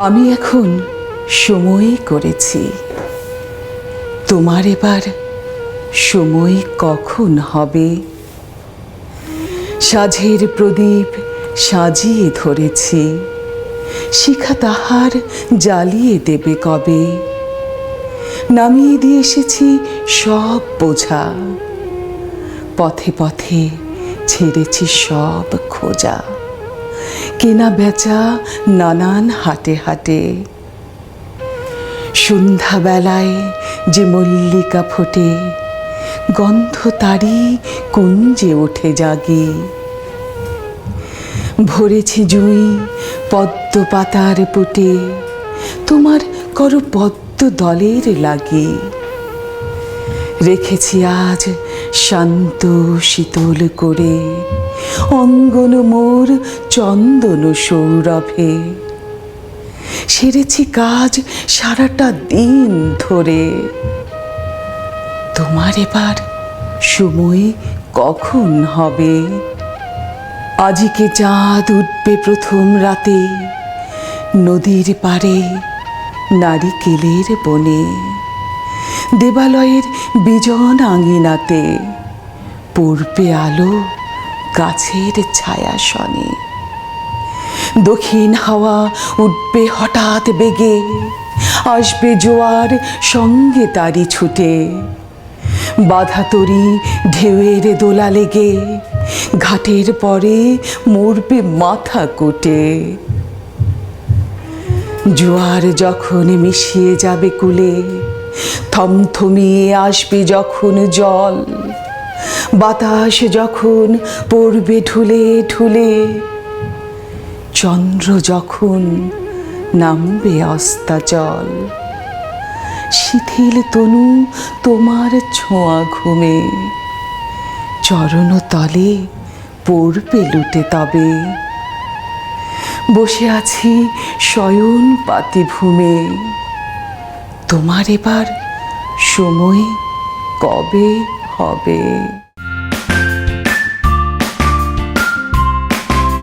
আমি এখন সময় করেছি। তোমার এবার সময় কখন হবে? সাঝের প্রদীপ সাজিয়ে ধরেছি। শিখা তাহার জ্বালিয়ে দেবে কবে? নামিয়ে দিয়ে এসেছি সব বোঝা। পথে পথে ছেড়েছি সব খোঁজা। কেনা বেচা নানান হাটে হাটে। সন্ধ্যাবেলায় যে মল্লিকা ফোটে, গন্ধ তারি কুঞ্জে ওঠে জাগে। ভরেছি জুঁই পদ্ম পাতার পুটে, তোমার কর পদ্ম দলের লাগে। রেখেছি আজ শান্ত শীতল করে। অঙ্গন মোর, চন্দন সৌরভে। সেরেছি কাজ সারাটা দিন ধরে। তোমার এবার সময় কখন হবে? আজিকে চাঁদ উঠবে প্রথম রাতে। নদীর পাড়ে নারিকেলের বনে। দেবালয়ের বিজন আঙিনাতে পড়বে আলো, গাছের ছায়াসনে দক্ষিণ হাওয়া উঠবে হঠাৎ বেগে, আসবে জোয়ার সঙ্গে তারি ছুটে। বাধা তরি ঢেউয়ের দোলা লেগে, ঘাটের পরে মরবে মাথা কোটে। জোয়ার যখন মিশিয়ে যাবে কুলে থমথমিয়ে আসবে যখন জল, বাতাস যখন পড়বে ঢুলে ঢুলে, চন্দ্র যখন নামবে অস্তাচল, শিথিল তনু তোমার ছোঁয়া ঘুমে, চরণতলে পড়বে লুটে তবে, বসে আছি শয়ন পাতি ভূমে। তোমার এবার সময় কবে হবে?